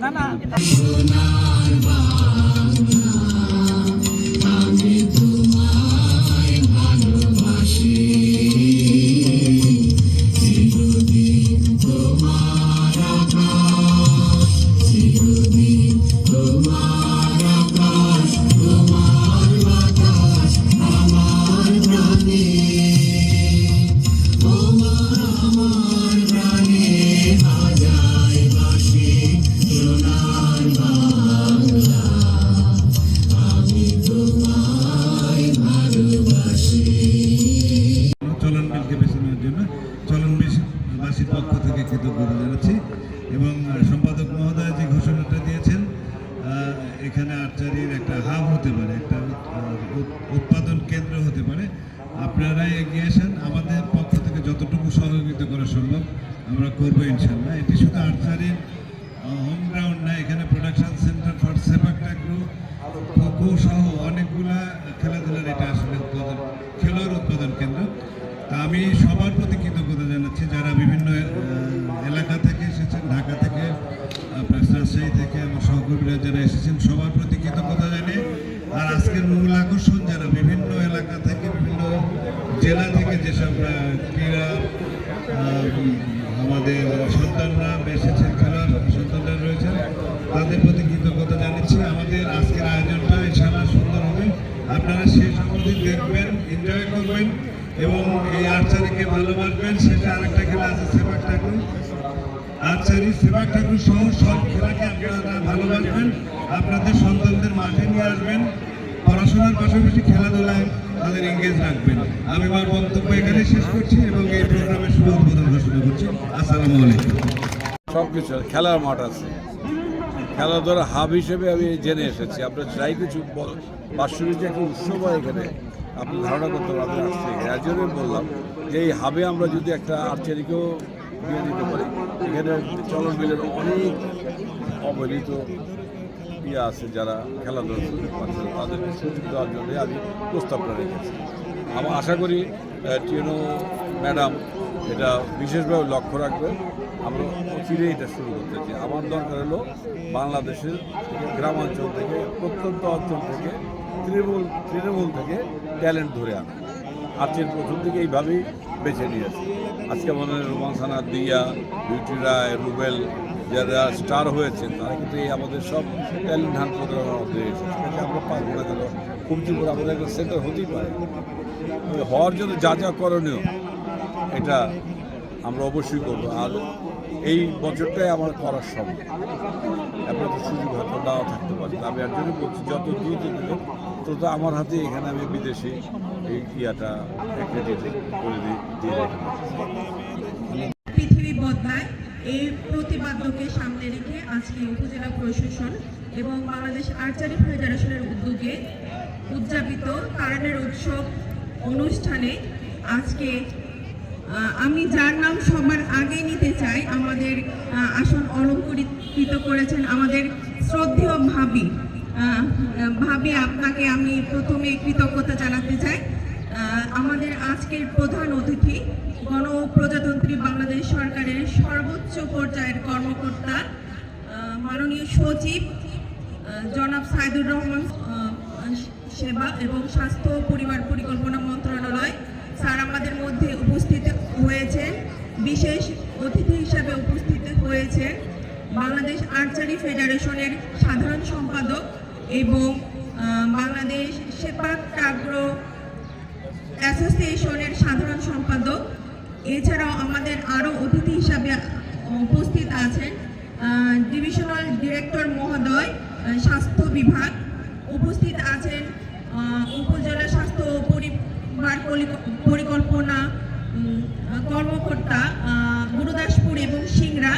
না না এবং সম্পাদক মহোদয় যে ঘোষণাটা দিয়েছেন এখানে আর্চারির একটা হাব হতে পারে, একটা উৎপাদন কেন্দ্র হতে পারে। আপনারাই এগিয়ে আসেন। আমাদের পক্ষ থেকে যতটুকু সহযোগিতা করা সম্ভব আমরা করব ইনশাল্লাহ এটি শুধু আর্চারির হোম গ্রাউন্ড না, এখানে production centre for sepak takraw kho kho সহ অনেকগুলা খেলাধুলার এটা আসলে উৎপাদন, খেলোয়াড় উৎপাদন কেন্দ্র। তা আমি সবার প্রতি কৃতজ্ঞতা জানাচ্ছি, যারা বিভিন্ন এবং এই আর্চারিকে ভালোবাসবেন, সেটা আরেকটা খেলা আছে সেবাক ঠাকুর। আর্চারি সেবাক ঠাকুর সহ সব খেলাকে আপনারা ভালোবাসবেন, আপনাদের সন্তানদের মাঠে নিয়ে আসবেন, পড়াশোনার পাশাপাশি খেলাধুলায় তাদের এঙ্গেজ রাখবেন। আমি আমার বক্তব্য এখানে শেষ করছি এবং এই প্রোগ্রামের শুভ উদ্বোধন ঘোষণা করছি। আসসালামু আলাইকুম। সব কিছু খেলার মাঠ আছে। খেলাধুলার হাব হিসেবে আমি জেনে এসেছি। আপনার যাই কিছু বাৎসরিক যে একটা উৎসব হয় এখানে আপনি ধারণা করতে পারবেন আসছে এর জন্যই বললাম যে এই হাবে আমরা যদি একটা আর্চারিকেও দিয়ে দিতে পারি এখানে চলন বিলের অনেক অবহেলিত ইয়ে আছে যারা খেলাধুলা সুযোগ পাচ্ছে না, তাদেরকে সুযোগ দেওয়ার জন্য আমি প্রস্তাবটা রেখেছি। আমরা আশা করি টিএনও ম্যাডাম এটা বিশেষভাবে লক্ষ্য রাখবে। আমরা অচিরেই এটা শুরু করতে চাই। আমার দরকার হলো বাংলাদেশের গ্রামাঞ্চল থেকে প্রত্যন্ত অঞ্চল থেকে তৃণমূল তৃণমূল থেকে ট্যালেন্ট ধরে আনা। আর্চের প্রথম থেকে এইভাবেই বেছে নিয়েছে। আজকে মনে রোমান সানা, দিয়া, বিউটি রায়, রুবেল যারা স্টার হয়েছেন, তারা কিন্তু এই আমাদের সব ট্যালেন্ট হান্ট প্রোগ্রামের মধ্যে এসেছে। আমরা পারব না কেন? কুমচুপুর আমাদের একটা সেন্টার হতেই পারে। হওয়ার জন্য যা যা করণীয়, এটা আমরা অবশ্যই করব। আর এই বছরটাই আমার করার সময় তো সুযোগ হয়তো নাও থাকতে পারে। আমি এর জন্য বলছি, যত দ্রুত দিলে তত আমার হাতে এখানে আমি বিদেশি এই ইয়াটা করে দিই। পৃথিবী বদলায় এই প্রতিপাদ্যকে সামনে রেখে আজকে উপজেলা প্রশাসন এবং বাংলাদেশ আর্চারি ফেডারেশনের উদ্যোগে উদযাপিত কারণের উৎসব অনুষ্ঠানে আজকে আমি যার নাম সবার আগে নিতে চাই, আমাদের আসন অলঙ্কৃত করেছেন আমাদের শ্রদ্ধেয় ভাবি ভাবি, আপনাকে আমি প্রথমে কৃতজ্ঞতা জানাতে চাই। আমাদের আজকের প্রধান অতিথি গণপ্রজাতন্ত্রী বাংলাদেশ সরকারের সর্বোচ্চ পর্যায়ের কর্মকর্তা মাননীয় সচিব জনাব সাইদুর রহমান সেবা এবং স্বাস্থ্য পরিবার পরিকল্পনা মন্ত্রণালয় স্যার আমাদের মধ্যে উপস্থিত হয়েছেন। বিশেষ অতিথি হিসাবে উপস্থিত হয়েছেন বাংলাদেশ আর্চারি ফেডারেশনের সাধারণ সম্পাদক এবং বাংলাদেশ সেপাক টাগ্রো অ্যাসোসিয়েশনের সাধারণ সম্পাদক। এছাড়াও আমাদের আরও অতিথি হিসাবে উপস্থিত আছেন ডিভিশনাল ডিরেক্টর মহোদয় স্বাস্থ্য বিভাগ। উপস্থিত আছেন উপজেলা স্বাস্থ্য পরিবার পরিকল্পনা কর্মকর্তা গুরুদাসপুর এবং সিংড়া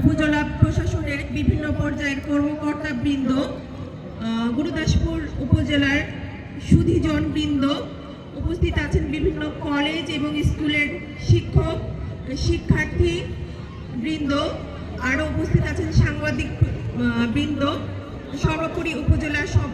উপজেলা প্রশাসনের বিভিন্ন পর্যায়ের কর্মকর্তা বৃন্দ উপজেলার সুধীজন বৃন্দ উপস্থিত আছেন বিভিন্ন কলেজ এবং স্কুলের শিক্ষক, শিক্ষার্থী বৃন্দ আরও উপস্থিত আছেন সাংবাদিক বৃন্দ। সর্বোপরি উপজেলার সব